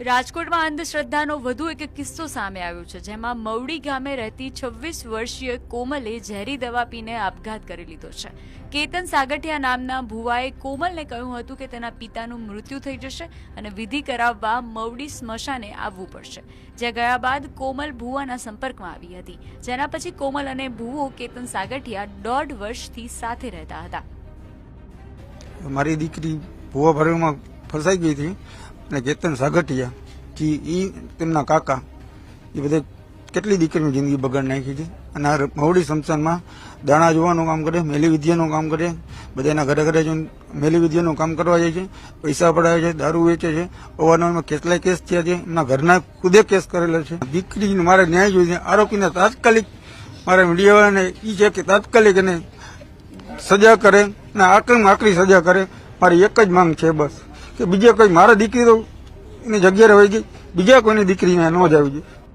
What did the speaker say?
રાજકોટમાં અંધશ્રદ્ધાનો વધુ એક કિસ્સો સામે આવ્યો છે, જેમાં મવડી ગામે રહેતી છવ્વીસ વર્ષીય કોમલે ઝેરી દવા પીને આપઘાત કરી લીધો છે. કેતન સાગઠિયા નામના ભુવાએ કોમલને કહ્યું હતું કે તેના પિતાનું મૃત્યુ થઈ જશે અને વિધિ કરાવવા મવડી સ્મશાને આવવું પડશે. જ્યાં ગયા બાદ કોમલ ભુવાના સંપર્કમાં આવી હતી. જેના પછી કોમલ અને ભુવો કેતન સાગઠિયા દોઢ વર્ષથી સાથે રહેતા હતા. મારી દીકરી ભુવા ભરવામાં ફસાઈ ગઈ હતી. અને ચેતન સાગઠિયા, જે એ તેમના કાકા એ બધે કેટલી દીકરીની જિંદગી બગાડ નાખી છે. અને આ મવડી સમસાનમાં દાણા જોવાનું કામ કરે, મેલી વિદ્યાનું કામ કરે, બધાના ઘરે ઘરે જઈને મેલી વિદ્યાનું કામ કરવા જાય છે, પૈસા પડાવે છે, દારૂ વેચે છે અવારનવારમાં કેટલાય કેસ થયા છે, એમના ઘરના ખુદે કેસ કરેલા છે. દીકરીને મારે ન્યાય જોઈએ છે, આરોપીને તાત્કાલિક મારા મીડિયાવાળાને એ છે કે તાત્કાલિક એને સજા કરે, અને આકરીમાં આકરી સજા કરે, મારી એક જ માંગ છે, બસ. કે બીજા કોઈ મારા દીકરી તો એની જગ્યાએ રહી ગઈ. બીજા કોઈની દીકરીને ન જ આવી જાય